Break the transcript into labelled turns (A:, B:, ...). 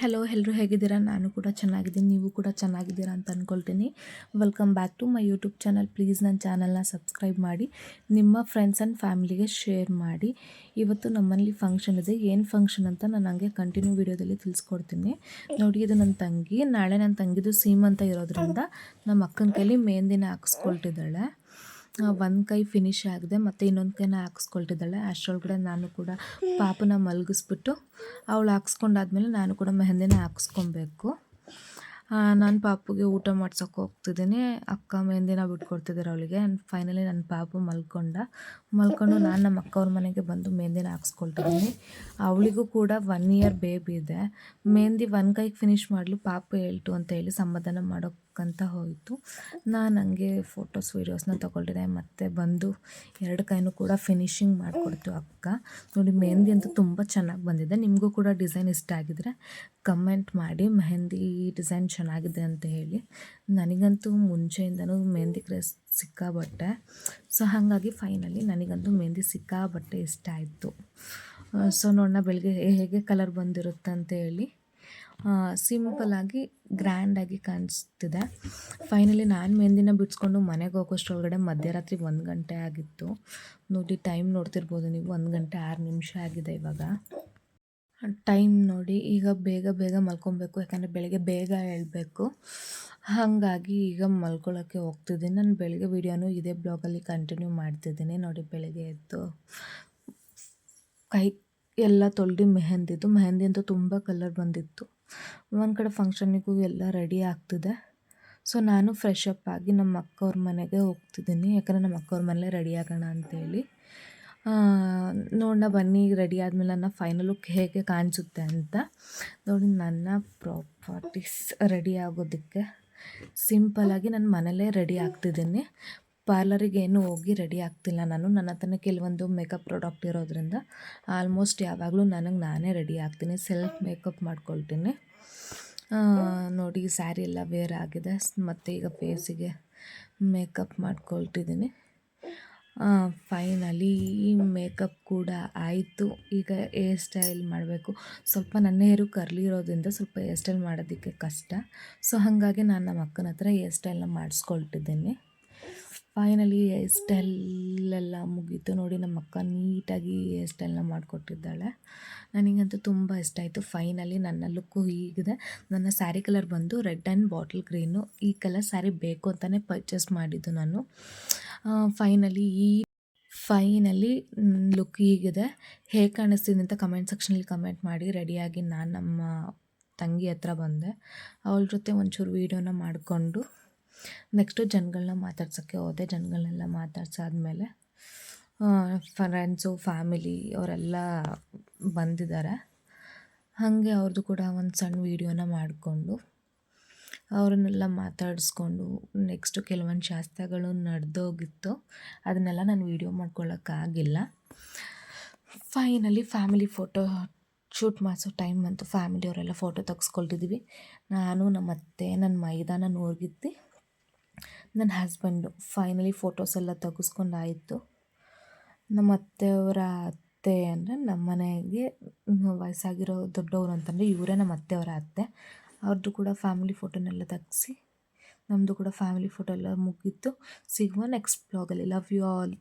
A: Hello ಎಲ್ಲರೂ ಹೇಗಿದ್ದೀರಾ? ನಾನು ಕೂಡ ಚೆನ್ನಾಗಿದ್ದೀನಿ, ನೀವು ಕೂಡ ಚೆನ್ನಾಗಿದ್ದೀರಾ ಅಂತ ಅಂದ್ಕೊಳ್ತೀನಿ welcome back to my YouTube channel please ನನ್ನ ಚಾನಲ್ನ ಸಬ್ಸ್ಕ್ರೈಬ್ ಮಾಡಿ, ನಿಮ್ಮ ಫ್ರೆಂಡ್ಸ್ ಆ್ಯಂಡ್ ಫ್ಯಾಮಿಲಿಗೆ ಶೇರ್ ಮಾಡಿ. ಇವತ್ತು ನಮ್ಮಲ್ಲಿ ಫಂಕ್ಷನ್ ಇದೆ. ಏನು ಫಂಕ್ಷನ್ ಅಂತ ನಾನು ಹಂಗೆ ಕಂಟಿನ್ಯೂ ವೀಡಿಯೋದಲ್ಲಿ ತಿಳಿಸ್ಕೊಡ್ತೀನಿ. ನೋಡಿ, ಇದು ನನ್ನ ತಂಗಿ. ನಾಳೆ ನನ್ನ ತಂಗಿದು ಸೀಮಂತ ಇರೋದ್ರಿಂದ ನಮ್ಮ ಅಕ್ಕನ ಕೈಲಿ ಮೆಹಂದಿನ ಹಾಕಿಸ್ಕೊಳ್ತಿದ್ದಾಳೆ. ಒಂದು ಕೈ ಫಿನಿಶ್ ಆಗಿದೆ ಮತ್ತು ಇನ್ನೊಂದು ಕೈನ ಹಾಕ್ಸ್ಕೊಳ್ತಿದ್ದಾಳೆ. ಅಷ್ಟರೊಳಗಡೆ ನಾನು ಕೂಡ ಪಾಪನ ಮಲಗಿಸ್ಬಿಟ್ಟು ಅವಳು ಹಾಕ್ಸ್ಕೊಂಡಾದ್ಮೇಲೆ ನಾನು ಕೂಡ ಮೆಹಂದಿನ ಹಾಕ್ಸ್ಕೊಬೇಕು. ನಾನು ಪಾಪುಗೆ ಊಟ ಮಾಡ್ಸೋಕೆ ಹೋಗ್ತಿದ್ದೀನಿ. ಅಕ್ಕ ಮೆಹಂದಿನ ಬಿಟ್ಕೊಡ್ತಿದ್ದಾರೆ ಅವಳಿಗೆ. ಆ್ಯಂಡ್ ಫೈನಲಿ ನನ್ನ ಪಾಪು ಮಲ್ಕೊಂಡ. ಮಲ್ಕೊಂಡು ನಾನು ನಮ್ಮ ಅಕ್ಕವ್ರ ಮನೆಗೆ ಬಂದು ಮೆಹಂದಿನ ಹಾಕ್ಸ್ಕೊಳ್ತಿದ್ದೀನಿ ಅವಳಿಗೂ ಕೂಡ ಒನ್ ಇಯರ್ ಬೇಬಿ ಇದೆ. ಮೆಹಂದಿ ಒನ್ ಕೈಗೆ ಫಿನಿಶ್ ಮಾಡಲು ಪಾಪು ಹೇಳ್ತು ಅಂತ ಹೇಳಿ ಸಮಾಧಾನ ಮಾಡೋಕ್ಕಂತ ಹೋಯಿತು. ನಾನು ಹಂಗೆ ಫೋಟೋಸ್ ವೀಡಿಯೋಸ್ನ ತೊಗೊಳ್ತಿದ್ದೆ. ಮತ್ತು ಬಂದು ಎರಡು ಕೈನೂ ಕೂಡ ಫಿನಿಶಿಂಗ್ ಮಾಡಿಕೊಡ್ತು ಅಕ್ಕ. ನೋಡಿ, ಮೆಹಂದಿ ಅಂತೂ ತುಂಬ ಚೆನ್ನಾಗಿ ಬಂದಿದೆ. ನಿಮಗೂ ಕೂಡ ಡಿಸೈನ್ ಇಷ್ಟ ಆಗಿದ್ರೆ ಕಮೆಂಟ್ ಮಾಡಿ. ಮೆಹಂದಿ ಡಿಸೈನ್ ಚೆನ್ನಾಗಿದೆ ಅಂತ ಹೇಳಿ. ನನಗಂತೂ ಮುಂಚೆಯಿಂದನೂ ಮೆಹಂದಿ ಕ್ರೇಸ್ ಸಿಕ್ಕಾಬಟ್ಟೆ. ಸೊ ಹಾಗಾಗಿ ಫೈನಲಿ ನನಗಂತೂ ಮೆಹಂದಿ ಸಿಕ್ಕಾಬಟ್ಟೆ ಇಷ್ಟ ಆಯಿತು. ಸೊ ನೋಡೋಣ ಬೆಳಗ್ಗೆ ಹೇಗೆ ಕಲರ್ ಬಂದಿರುತ್ತೆ ಅಂತ ಹೇಳಿ. ಸಿಂಪಲಾಗಿ ಗ್ರ್ಯಾಂಡಾಗಿ ಕಾಣಿಸ್ತಿದೆ. ಫೈನಲಿ ನಾನು ಮೆಹಂದಿನ ಬಿಡಿಸ್ಕೊಂಡು ಮನೆಗೆ ಹೋಗೋಷ್ಟ್ರೊಳಗಡೆ ಮಧ್ಯರಾತ್ರಿ ಒಂದು ಗಂಟೆ ಆಗಿತ್ತು. ನೋಡಿ ಟೈಮ್ ನೋಡ್ತಿರ್ಬೋದು ನೀವು. ಒಂದು ಗಂಟೆ ಆರು ನಿಮಿಷ ಆಗಿದೆ ಇವಾಗ. ಟೈಮ್ ನೋಡಿ ಈಗ ಬೇಗ ಬೇಗ ಮಲ್ಕೊಬೇಕು, ಯಾಕಂದರೆ ಬೆಳಗ್ಗೆ ಬೇಗ ಏಳಬೇಕು ಹಾಗಾಗಿ ಈಗ ಮಲ್ಕೊಳ್ಳೋಕ್ಕೆ ಹೋಗ್ತಿದ್ದೀನಿ. ನಾನು ಬೆಳಗ್ಗೆ ವೀಡಿಯೋನು ಇದೇ ಬ್ಲಾಗಲ್ಲಿ ಕಂಟಿನ್ಯೂ ಮಾಡ್ತಿದ್ದೀನಿ. ನೋಡಿ ಬೆಳಗ್ಗೆ ಎದ್ದು ಕೈ ಎಲ್ಲ ತೊಳೆದು ಮೆಹಂದಿದ್ದು ಮೆಹಂದಿ ಅಂತೂ ತುಂಬ ಕಲರ್ ಬಂದಿತ್ತು. ಒಂದು ಕಡೆ ಫಂಕ್ಷನಿಗೂ ಎಲ್ಲ ರೆಡಿ ಆಗ್ತಿದೆ. ಸೊ ನಾನು ಫ್ರೆಶ್ ಅಪ್ ಆಗಿ ನಮ್ಮ ಅಕ್ಕವ್ರ ಮನೆಗೆ ಹೋಗ್ತಿದ್ದೀನಿ. ಯಾಕಂದರೆ ನಮ್ಮ ಅಕ್ಕವ್ರ ಮನೇಲೆ ರೆಡಿ ಆಗೋಣ ಅಂತೇಳಿ. ನೋಡೋಣ ಬನ್ನಿ ರೆಡಿ ಆದಮೇಲೆ ನನ್ನ ಫೈನಲ್ ಲುಕ್ ಹೇಗೆ ಕಾಣಿಸುತ್ತೆ ಅಂತ. ನೋಡಿ, ನನ್ನ ಪ್ರಾಪರ್ಟೀಸ್ ರೆಡಿ ಆಗೋದಕ್ಕೆ ಸಿಂಪಲಾಗಿ ನಾನು ಮನೇಲೇ ರೆಡಿ ಆಗ್ತಿದ್ದೀನಿ. ಪಾರ್ಲರಿಗೆ ಏನು ಹೋಗಿ ರೆಡಿ ಆಗ್ತಿಲ್ಲ ನಾನು. ನನ್ನ ಹತ್ರನೇ ಕೆಲವೊಂದು ಮೇಕಪ್ ಪ್ರಾಡಕ್ಟ್ ಇರೋದ್ರಿಂದ ಆಲ್ಮೋಸ್ಟ್ ಯಾವಾಗಲೂ ನನಗೆ ನಾನೇ ರೆಡಿ ಆಗ್ತೀನಿ. ಸೆಲ್ಫ್ ಮೇಕಪ್ ಮಾಡ್ಕೊಳ್ತೀನಿ. ನೋಡಿ ಸ್ಯಾರಿ ಎಲ್ಲ ವೇರ್ ಆಗಿದೆ. ಮತ್ತು ಈಗ ಫೇಸಿಗೆ ಮೇಕಪ್ ಮಾಡ್ಕೊಳ್ತಿದ್ದೀನಿ. ಫೈನಲಿ ಮೇಕಪ್ ಕೂಡ ಆಯಿತು. ಈಗ ಹೇರ್ ಸ್ಟೈಲ್ ಮಾಡಬೇಕು. ಸ್ವಲ್ಪ ನನ್ನ ಹೇರು ಕರ್ಲಿ ಇರೋದ್ರಿಂದ ಸ್ವಲ್ಪ ಹೇರ್ ಸ್ಟೈಲ್ ಮಾಡೋದಕ್ಕೆ ಕಷ್ಟ. ಸೊ ಹಾಗಾಗಿ ನಾನು ನಮ್ಮ ಅಕ್ಕನ ಹತ್ರ ಹೇರ್ ಸ್ಟೈಲ್ನ ಮಾಡಿಸ್ಕೊಳ್ತಿದ್ದೀನಿ. ಫೈನಲಿ ಹೇರ್ ಸ್ಟೈಲೆಲ್ಲ ಮುಗೀತು. ನೋಡಿ, ನಮ್ಮ ಅಕ್ಕ ನೀಟಾಗಿ ಹೇರ್ ಸ್ಟೈಲ್ನ ಮಾಡಿಕೊಟ್ಟಿದ್ದಾಳೆ. ನನಗಂತೂ ತುಂಬ ಇಷ್ಟ ಆಯಿತು. ಫೈನಲಿ ನನ್ನ ಲುಕ್ಕು ಹೀಗಿದೆ. ನನ್ನ ಸ್ಯಾರಿ ಕಲರ್ ಬಂದು ರೆಡ್ ಆ್ಯಂಡ್ ಬಾಟಲ್ ಗ್ರೀನು ಈ ಕಲರ್ ಸ್ಯಾರಿ ಬೇಕು ಅಂತಲೇ ಪರ್ಚೇಸ್ ಮಾಡಿದ್ದು ನಾನು. ಫೈನಲಿ ಈ ಫೈನಲಿ ಲುಕ್ ಹೀಗಿದೆ. ಹೇಗೆ ಕಾಣಿಸ್ತಿದೆ ಅಂತ ಕಮೆಂಟ್ ಸೆಕ್ಷನಲ್ಲಿ ಕಮೆಂಟ್ ಮಾಡಿ. ರೆಡಿಯಾಗಿ ನಾನು ನಮ್ಮ ತಂಗಿ ಹತ್ರ ಬಂದೆ. ಅವಳ ಜೊತೆ ಒಂಚೂರು ವೀಡಿಯೋನ ಮಾಡಿಕೊಂಡು ನೆಕ್ಸ್ಟು ಜನಗಳನ್ನ ಮಾತಾಡ್ಸೋಕ್ಕೆ ಹೋದೆ. ಜನಗಳನ್ನೆಲ್ಲ ಮಾತಾಡ್ಸಾದ್ಮೇಲೆ ಫ್ರೆಂಡ್ಸು ಫ್ಯಾಮಿಲಿ ಅವರೆಲ್ಲ ಬಂದಿದ್ದಾರೆ. ಹಾಗೆ ಅವ್ರದ್ದು ಕೂಡ ಒಂದು ಸಣ್ಣ ವೀಡಿಯೋನ ಮಾಡಿಕೊಂಡು ಅವ್ರನ್ನೆಲ್ಲ ಮಾತಾಡಿಸ್ಕೊಂಡು ನೆಕ್ಸ್ಟು ಕೆಲವೊಂದು ಶಾಸ್ತ್ರಗಳು ನಡೆದೋಗಿತ್ತು ಅದನ್ನೆಲ್ಲ ನಾನು ವೀಡಿಯೋ ಮಾಡ್ಕೊಳ್ಳೋಕ್ಕಾಗಿಲ್ಲ ಫೈನಲಿ ಫ್ಯಾಮಿಲಿ ಫೋಟೋ ಶೂಟ್ ಮಾಡಿಸೋ ಟೈಮ್ ಬಂತು. ಫ್ಯಾಮಿಲಿಯವರೆಲ್ಲ ಫೋಟೋ ತೆಗೆಸ್ಕೊಳ್ತಿದ್ದೀವಿ ನಾನು ನಮ್ಮ ಅತ್ತೆ ನನ್ನ ಮೈದಾನ ನೋರ್ಗಿದ್ದೆ ನನ್ನ ಹಸ್ಬೆಂಡು ಫೈನಲಿ ಫೋಟೋಸ್ ಎಲ್ಲ ತೆಗೆಸ್ಕೊಂಡಾಯಿತು. ನಮ್ಮ ಅತ್ತೆಯವರ ಅತ್ತೆ ಅಂದರೆ ನಮ್ಮ ಮನೆಗೆ ವಯಸ್ಸಾಗಿರೋ ದೊಡ್ಡವರು ಅಂತಂದರೆ ಇವರೇ ನಮ್ಮ ಅತ್ತೆಯವರ ಅತ್ತೆ. ಅವ್ರದ್ದು ಕೂಡ ಫ್ಯಾಮಿಲಿ ಫೋಟೋನೆಲ್ಲ ತೆಗ್ಸಿ ನಮ್ಮದು ಕೂಡ ಫ್ಯಾಮಿಲಿ ಫೋಟೋ ಎಲ್ಲ ಮುಗೀತು. ಸಿಗುವ ನೆಕ್ಸ್ಟ್ ಬ್ಲಾಗಲ್ಲಿ ಲವ್ ಯು ಆಲ್